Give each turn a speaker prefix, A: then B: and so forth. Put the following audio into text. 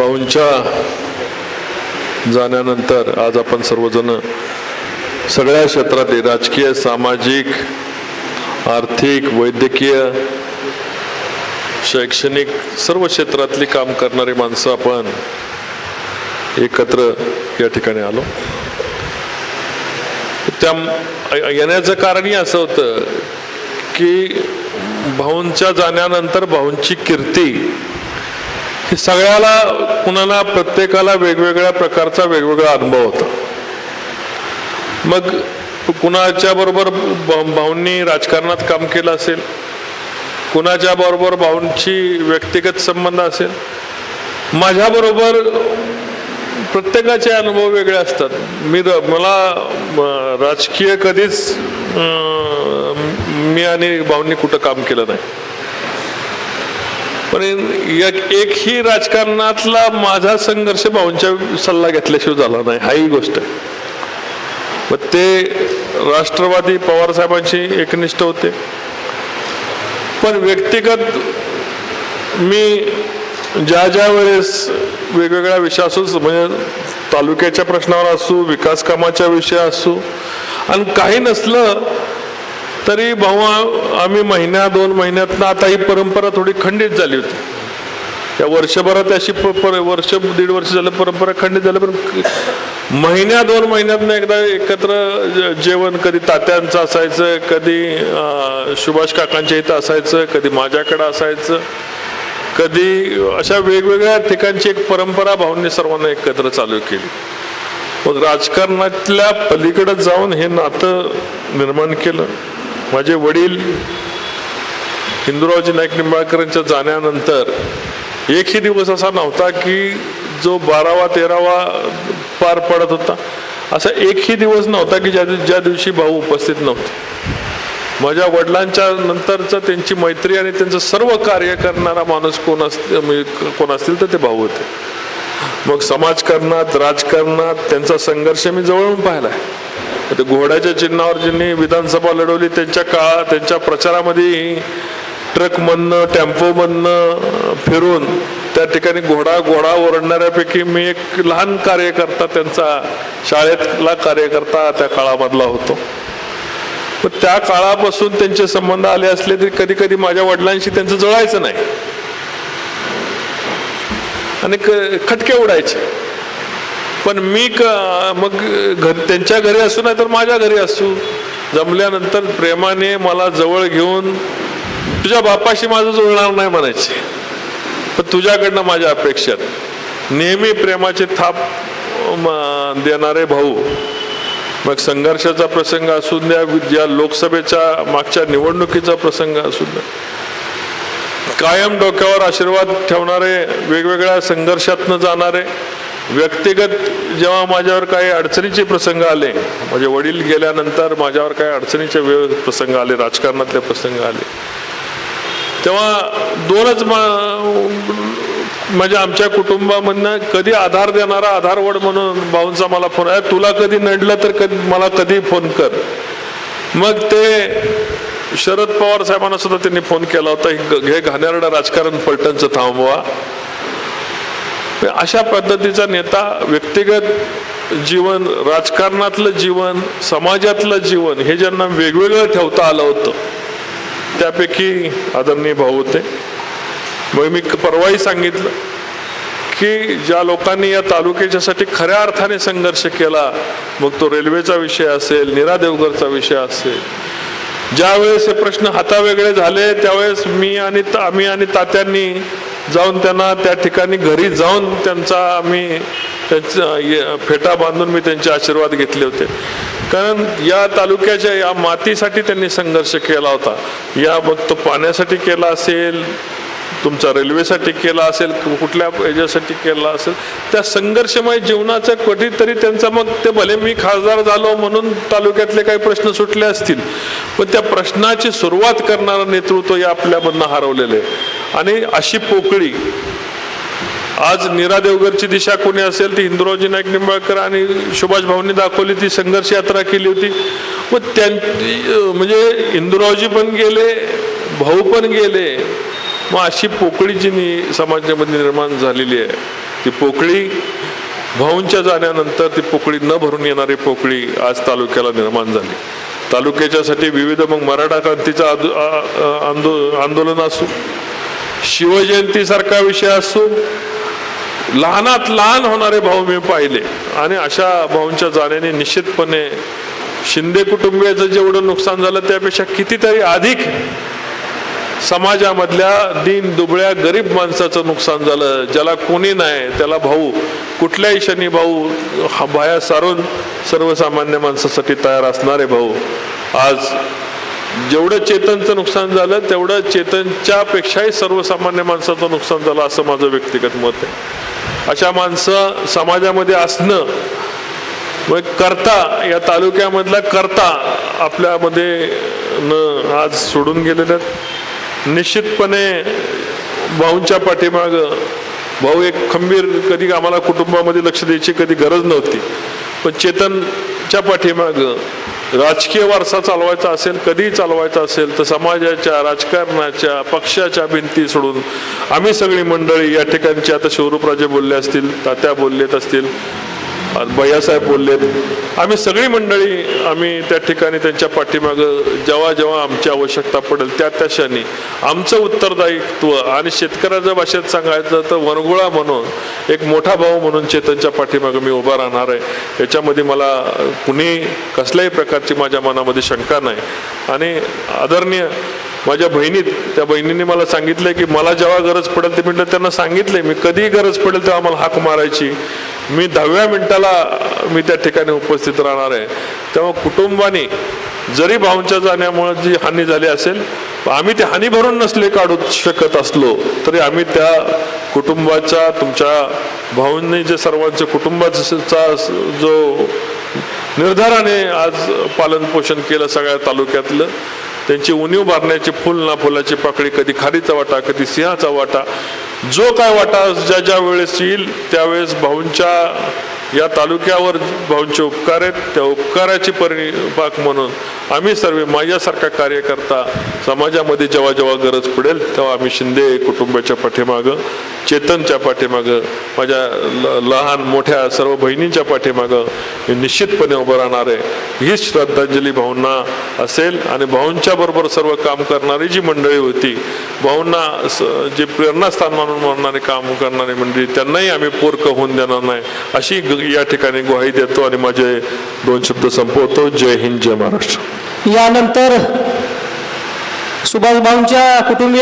A: भाऊंच्या जाण्यानंतर आज आपण सर्वजण सगळ्या क्षेत्रातील राजकीय सामाजिक आर्थिक वैद्यकीय शैक्षणिक सर्व क्षेत्रातली काम करणारी माणसं आपण एकत्र या ठिकाणी आलो. त्या येण्याचं कारणही असं होतं की भाऊंच्या जाण्यानंतर भाऊंची कीर्ती ही सगळ्याला कुणाला प्रत्येकाला वेगवेगळ्या प्रकारचा वेगवेगळा अनुभव होता. मग कुणाच्या बरोबर भाऊंनी राजकारणात काम केलं असेल? कुणाच्या बरोबर भाऊंची व्यक्तिगत संबंध असेल? माझ्याबरोबर प्रत्येकाचे अनुभव वेगळे असतात. मी मला राजकीय कधीच मी आणि भाऊंनी कुठं काम केलं नाही. पण एकही राजकारणातला माझा संघर्ष भाऊंच्या सल्ला घेतल्याशिवाय झाला नाही. हाही गोष्ट. मग ते राष्ट्रवादी पवारसाहेबांशी एकनिष्ठ होते. पण व्यक्तिगत मी ज्या ज्या वेळेस वेगवेगळ्या विषय म्हणजे तालुक्याच्या प्रश्नावर असू विकास कामाच्या विषय असू आणि काही नसलं तरी भाऊ आम्ही महिन्या दोन महिन्यातनं आता ही परंपरा थोडी खंडित झाली होती. त्या वर्षभरात अशी प- पर- वर्ष दीड वर्ष झालं परंपरा खंडित झाली पण महिन्या दोन महिन्यातनं एकदा एकत्र जेवण कधी तात्यांचं असायचं कधी सुभाष काकांच्या इथं असायचं कधी माझ्याकडं असायचं कधी अशा वेगवेगळ्या ठिकाणची एक परंपरा भाऊंनी सर्वांना एकत्र चालू केली. मग राजकारणातल्या पलीकडे जाऊन हे नातं निर्माण केलं. माझे वडील हिंदुरावजी नाईक निंबाळकरांच्या जाण्यानंतर एकही दिवस असा नव्हता की जो बारावा तेरावा पार पडत होता. असा एकही दिवस नव्हता की ज्या ज्या दिवशी भाऊ उपस्थित नव्हते. माझ्या वडिलांच्या नंतरचं त्यांची मैत्री आणि त्यांचं सर्व कार्य करणारा माणूस कोण अस म्हणजे कोण असतील तर ते भाऊ होते. मग समाजकारणात राजकारणात त्यांचा संघर्ष मी जवळून पाहिलाय. ते घोड्याच्या चिन्हावर ज्यांनी विधानसभा लढवली त्यांच्या काळात त्यांच्या प्रचारामध्ये ट्रकमधनं टेम्पोमधनं फिरून त्या ठिकाणी घोडा घोडा ओरडणाऱ्यापैकी मी एक लहान कार्यकर्ता त्यांचा शाळेतला कार्यकर्ता त्या काळामधला होतो. पण त्या काळापासून त्यांचे संबंध आले असले तरी कधी कधी माझ्या वडिलांशी त्यांचं जळायचं नाही. आणि क- खटके उडायचे. पण मी क मग घर त्यांच्या घरी असू नाही तर माझ्या घरी असू. जमल्यानंतर प्रेमाने मला जवळ घेऊन तुझ्या बापाशी माझं जुळणार नाही म्हणायचे. पण तुझ्याकडनं माझ्या अपेक्षा आहेत. नेहमी प्रेमाचे थाप देणारे भाऊ. मग संघर्षाचा प्रसंग असू द्या ज्या लोकसभेच्या मागच्या निवडणुकीचा प्रसंग असू द्या. कायम डोक्यावर आशीर्वाद ठेवणारे वेगवेगळ्या संघर्षातनं जाणारे व्यक्तिगत जेव्हा माझ्यावर काही अडचणीचे प्रसंग आले माझे वडील गेल्यानंतर माझ्यावर काही अडचणीचे वेळ प्रसंग आले राजकारणातले प्रसंग आले तेव्हा दोनच म्हणजे आमच्या कुटुंबामधनं कधी आधार देणारा आधारवड म्हणून भाऊंचा मला फोन आहे तुला कधी नडलं तर कधी मला कधी फोन कर. मग ते शरद पवार साहेबांना सुद्धा त्यांनी फोन केला होता हे- हे घाणेरडं राजकारण फलटणचं थांबवा. अशा पद्धतीचा नेता व्यक्तिगत जीवन राजकारणातलं जीवन समाजातलं जीवन हे ज्यांना वेगवेगळं ठेवता आलं होतं त्यापैकी आदरणीय भाऊ होते. मग मी परवाही सांगितलं की ज्या लोकांनी या तालुक्याच्यासाठी खऱ्या अर्थाने संघर्ष केला मग तो रेल्वेचा विषय असेल नीरा देवगरचा विषय असेल. ज्यावेळेस हे प्रश्न हातावेगळे झाले त्यावेळेस मी आणि आम्ही आणि तात्यांनी जाऊन त्यांना त्या ठिकाणी घरी जाऊन त्यांचा आम्ही त्यांचा ये- फेटा बांधून मी त्यांचे आशीर्वाद घेतले होते. कारण या तालुक्याच्या या मातीसाठी त्यांनी संघर्ष केला होता. या मग तो पाण्यासाठी केला असेल तुमचा रेल्वेसाठी केला असेल कुठल्या याच्यासाठी केला असेल त्या संघर्षमय जीवनाचं कधीतरी त्यांचा मग ते भले मी खासदार झालो म्हणून तालुक्यातले काही प्रश्न सुटले असतील पण त्या प्रश्नाची सुरुवात करणारं नेतृत्व या आपल्यामधनं हरवलेलं आहे. आणि अशी पोकळी. आज नीरा देवगरची दिशा कोणी असेल ती हिंदुरावजी नाईक निंबाळकर आणि सुभाष भाऊंनी दाखवली ती संघर्ष यात्रा केली होती. मग त्यां म्हणजे इंदुरावजी पण गेले भाऊ पण गेले. मग अशी पोकळी जी नि समाजामध्ये निर्माण झालेली आहे. ती पोकळी भाऊंच्या जाण्यानंतर ती पोकळी न भरून येणारी पोकळी आज तालुक्याला निर्माण झाली. तालुक्याच्यासाठी विविध मग मराठा क्रांतीचं आ- आंदो आंदोलन असू शिवजयंतीसारखा विषय असो लहानात लहान होणारे भाऊ मी पाहिले. आणि अशा भाऊंच्या जाण्याने निश्चितपणे शिंदे कुटुंबियाचं जेवढं नुकसान झालं त्यापेक्षा कितीतरी अधिक समाजामधल्या दीन दुबळ्या गरीब माणसाचं नुकसान झालं. ज्याला कोणी नाही त्याला भाऊ कुठल्याही क्षणी भाऊ हा बाया सारून सर्वसामान्य माणसासाठी तयार असणारे भाऊ. आज जेवढं चेतनचं नुकसान झालं तेवढं चेतनच्या पेक्षाही सर्वसामान्य माणसाचं नुकसान झालं असं माझं व्यक्तिगत मत आहे. अशा माणसं समाजामध्ये असणं मग करता या तालुक्यामधला करता आपल्यामध्ये न आज सोडून गेलेल्या निश्चितपणे भाऊंच्या पाठीमाग भाऊ एक खंबीर कधी आम्हाला कुटुंबामध्ये लक्ष द्यायची कधी गरज नव्हती. पण चेतनच्या पाठीमाग राजकीय वारसा चालवायचा असेल कधी चालवायचा असेल तर समाजाच्या राजकारणाच्या पक्षाच्या भिंती सोडून आम्ही सगळी मंडळी या ठिकाणची आता शिवरूपराजे बोलले असतील तात्या बोललेत असतील भैयासाहेब बोललेत आम्ही सगळी मंडळी आम्ही त्या ठिकाणी त्यांच्या पाठीमागं जेव्हा जेव्हा आमची आवश्यकता पडेल त्या त्या क्षणी आमचं उत्तरदायित्व आणि शेतकऱ्याच्या भाषेत सांगायचं तर वनगुळा म्हणून एक मोठा भाऊ म्हणून चेतनच्या पाठीमागं मी उभा राहणार आहे. याच्यामध्ये मला कुणी कसल्याही प्रकारची माझ्या मनामध्ये शंका नाही. आणि आदरणीय माझ्या बहिणीत त्या बहिणीने मला सांगितलं की मला जेव्हा गरज पडेल ते म्हटलं त्यांना सांगितले मी कधीही गरज पडेल तेव्हा मला हाक मारायची. मी दहाव्या मिनिटाला मी त्या ठिकाणी उपस्थित राहणार आहे. तेव्हा कुटुंबाने जरी भाऊंच्या जाण्यामुळे जी हानी झाली असेल आम्ही ते हानी भरून नसले काढू शकत असलो तरी आम्ही त्या कुटुंबाच्या तुमच्या भाऊंनी जे सर्वांच्या कुटुंबाचा जो निर्धाराने आज पालन पोषण केलं सगळ्या तालुक्यातलं त्यांची उणीव भरण्याची फुल ना फुलाची पाकळी कधी खारीचा वाटा कधी सिंहाचा वाटा जो काय वाटा ज्या ज्या वेळेस येईल त्यावेळेस भाऊंच्या या तालुक्यावर भाऊंचे उपकार आहेत. त्या उपकाराची परिपाक म्हणून आम्ही सर्व माझ्यासारखा कार्यकर्ता समाजामध्ये जेव्हा जेव्हा गरज पडेल तेव्हा आम्ही शिंदे कुटुंबाच्या पाठीमागं चेतनच्या पाठीमागं माझ्या ल- लहान मोठ्या सर्व बहिणींच्या पाठीमागं मी निश्चितपणे उभं राहणार आहे. हीच श्रद्धांजली भाऊंना असेल आणि भाऊंच्या बरोबर सर्व काम करणारी जी मंडळी होती भाऊंना जे प्रेरणास्थान म्हणून म्हणणारे काम करणारी मंडळी त्यांनाही आम्ही पोरक होऊन देणार नाही अशी या ठिकाणी ग्वाही देतो आणि माझे दोन शब्द संपवतो. जय हिंद जय महाराष्ट्र.
B: यानंतर सुभाषभाऊंच्या कुटुंबीय